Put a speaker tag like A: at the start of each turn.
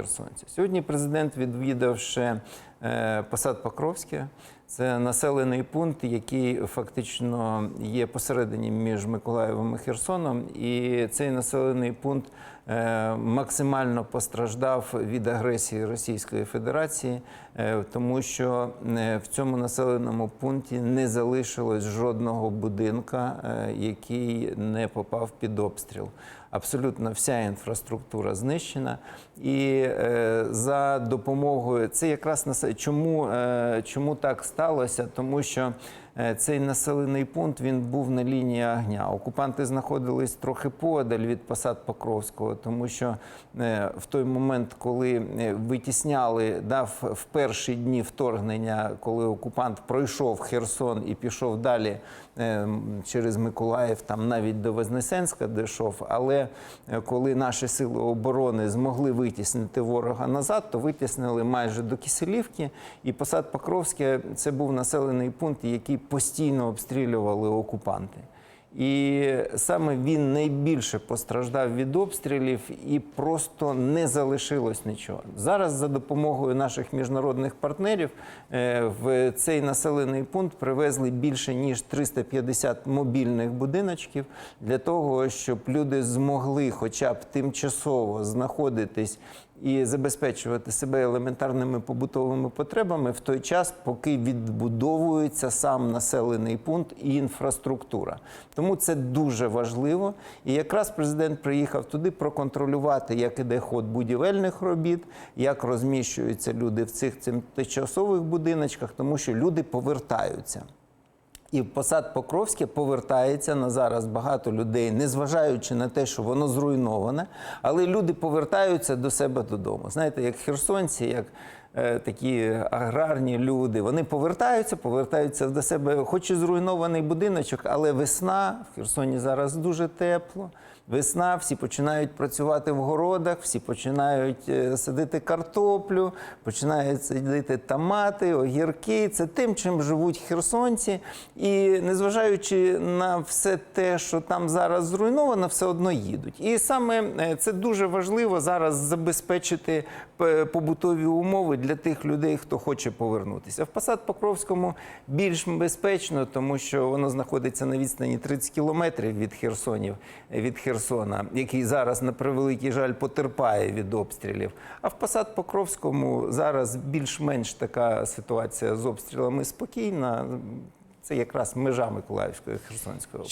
A: херсонців. Сьогодні президент, відвідавши е, посад Покровське, це населений пункт, який фактично є посередині між Миколаєвом і Херсоном. І цей населений пункт е, максимально постраждав від агресії Російської Федерації, е, тому що е, в цьому населеному пункті не залишилось жодного будинка, який не попав під обстріл. Абсолютно вся інфраструктура знищена, і за допомогою це якраз насе- чому, чому так сталося? Тому що е, цей населений пункт він був на лінії огня. Окупанти знаходились трохи подаль від посад Покровського, тому що е, в той момент, коли е, витісняли, дав в перші дні вторгнення, коли окупант пройшов Херсон і пішов далі через Миколаїв, там навіть до Вознесенська дійшов. Але коли наші сили оборони змогли витіснити ворога назад, то витіснили майже до Киселівки. І посад Покровське це був населений пункт, який постійно обстрілювали окупанти. І саме він найбільше постраждав від обстрілів і просто не залишилось нічого. Зараз за допомогою наших міжнародних партнерів е, в цей населений пункт привезли більше ніж 350 мобільних будиночків для того, щоб люди змогли, хоча б тимчасово знаходитись і забезпечувати себе елементарними побутовими потребами в той час, поки відбудовується сам населений пункт і інфраструктура. Тому це дуже важливо. І якраз президент приїхав туди проконтролювати, як іде ход будівельних робіт, як розміщуються люди в цих тимчасових будиночках, тому що люди повертаються. І посад Покровське повертається на зараз багато людей, незважаючи на те, що воно зруйноване, але люди повертаються до себе додому. Знаєте, як херсонці, як такі аграрні люди, вони повертаються, повертаються до себе, хоч і зруйнований будиночок, але весна в Херсоні зараз дуже тепло. Весна, всі починають працювати в городах, всі починають е, садити картоплю, починають садити томати, огірки. Це тим, чим живуть херсонці. І незважаючи на все те, що там зараз зруйновано, все одно їдуть. І саме е, це дуже важливо зараз забезпечити побутові умови для тих людей, хто хоче повернутися. В Посад Покровському більш безпечно, тому що воно знаходиться на відстані 30 кілометрів від Херсонів, від Херсона, який зараз на превеликий жаль потерпає від обстрілів. А в Посад Покровському зараз більш-менш така ситуація з обстрілами спокійна. Це якраз межа Миколаївської Херсонської області.